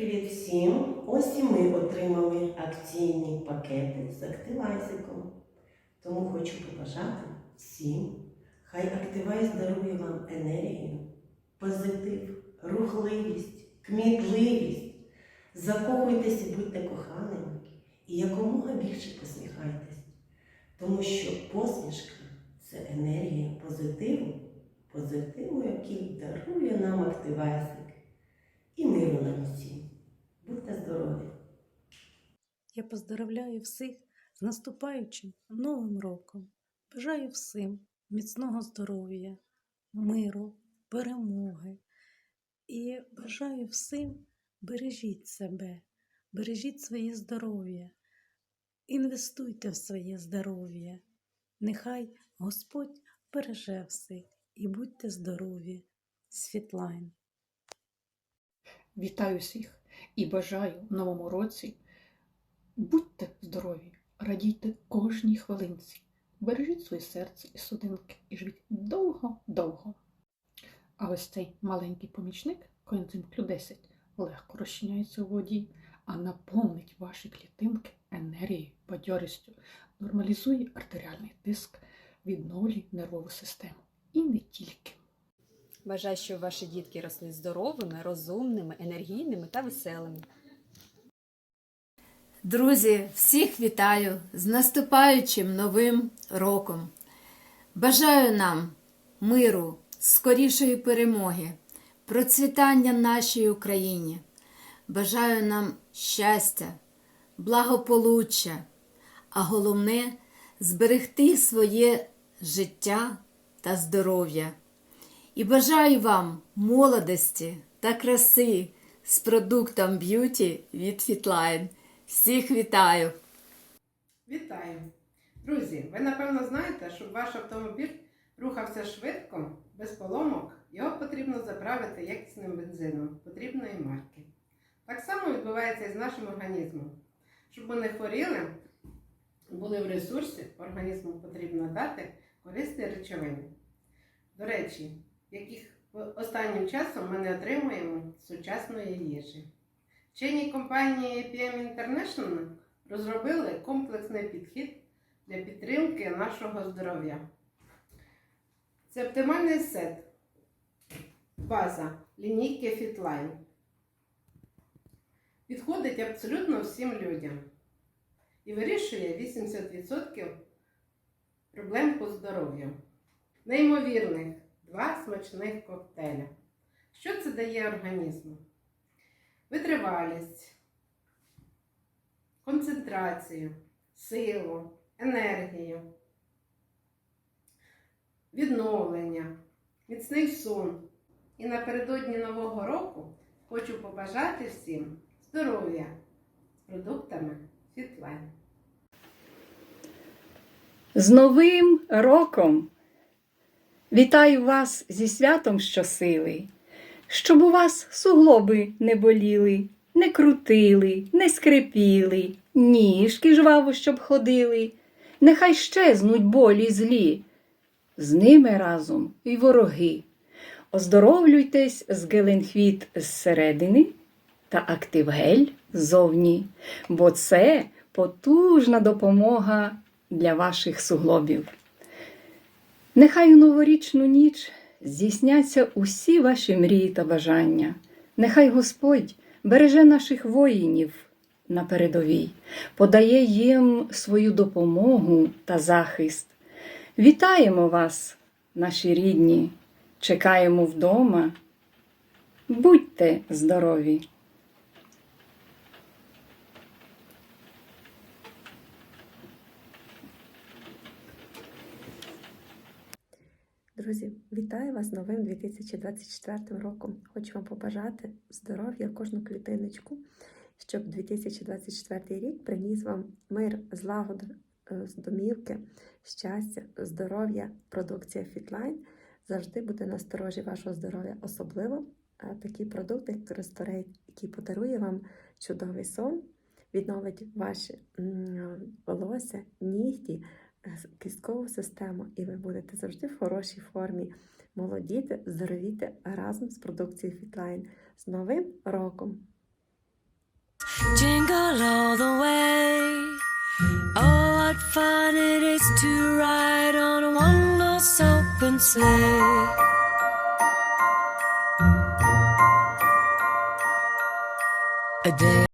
привіт всім! Ось і ми отримали акційні пакети з активайзиком. Тому хочу побажати всім, хай активайз дарує вам енергію, позитив, рухливість, кмітливість. Закохуйтесь і будьте коханими і якомога більше посміхайтесь, тому що посмішка це енергія позитиву, позитиву, який дарує нам активайзик і миру нам усім. Будьте здорові! Я поздоровляю всіх з наступаючим Новим роком. Бажаю всім міцного здоров'я, миру, перемоги. І бажаю всім бережіть себе, бережіть своє здоров'я, інвестуйте в своє здоров'я. Нехай Господь береже всіх і будьте здорові. Світлайн. Вітаю всіх і бажаю в новому році. Будьте здорові, радійте кожній хвилинці, бережіть своє серце і судинки і живіть довго-довго. А ось цей маленький помічник, коензим Q10, легко розчиняється у воді, а наповнить ваші клітинки енергією, бадьорістю, нормалізує артеріальний тиск, відновлює нервову систему. І не тільки. Бажаю, щоб ваші дітки росли здоровими, розумними, енергійними та веселими. Друзі, всіх вітаю з наступаючим новим роком. Бажаю нам миру, скорішої перемоги, процвітання нашій Україні. Бажаю нам щастя, благополуччя, а головне зберегти своє життя та здоров'я. І бажаю вам молодості та краси з продуктом б'юті від Фітлайн. Всіх вітаю! Вітаю! Друзі, ви напевно знаєте, щоб ваш автомобіль рухався швидко, без поломок, його потрібно заправити якісним бензином потрібної марки. Так само відбувається і з нашим організмом. Щоб не хворіли, були в ресурсі, організму потрібно дати корисні речовини. До речі, яких останнім часом ми не отримуємо сучасної їжі. Вчені компанії PM International розробили комплексний підхід для підтримки нашого здоров'я. Це оптимальний сет, база лінійки Fitline. Підходить абсолютно всім людям і вирішує 80% проблем по здоров'ю. Неймовірних два смачних коктейля. Що це дає організму? Витривалість, концентрацію, силу, енергію, відновлення, міцний сон. І напередодні Нового року хочу побажати всім здоров'я з продуктами Фітлайн. З Новим роком! Вітаю вас зі святом щосили, щоб у вас суглоби не боліли, не крутили, не скрипіли, ніжки жваво, щоб ходили, нехай щезнуть болі злі, з ними разом і вороги. Оздоровлюйтесь з геленхвіт зсередини та активгель ззовні, бо це потужна допомога для ваших суглобів. Нехай у новорічну ніч здійсняться усі ваші мрії та бажання. Нехай Господь береже наших воїнів на передовій, подає їм свою допомогу та захист. Вітаємо вас, наші рідні, чекаємо вдома. Будьте здорові! Друзі, вітаю вас з новим 2024 роком. Хочу вам побажати здоров'я кожну клітиночку, щоб 2024 рік приніс вам мир, злагоду, е, з домівки, щастя, здоров'я, продукція Фітлайн завжди буде на сторожі вашого здоров'я, особливо е, такі продукти, як Ресторейт, який подарує вам чудовий сон, відновить ваші волосся, нігті кісткову систему, і ви будете завжди в хорошій формі. Молодіти, здоровіти разом з продукцією Фітлайн. З Новим роком! jingle all the way. Oh, what fun it is to ride on one horse open sleigh. A day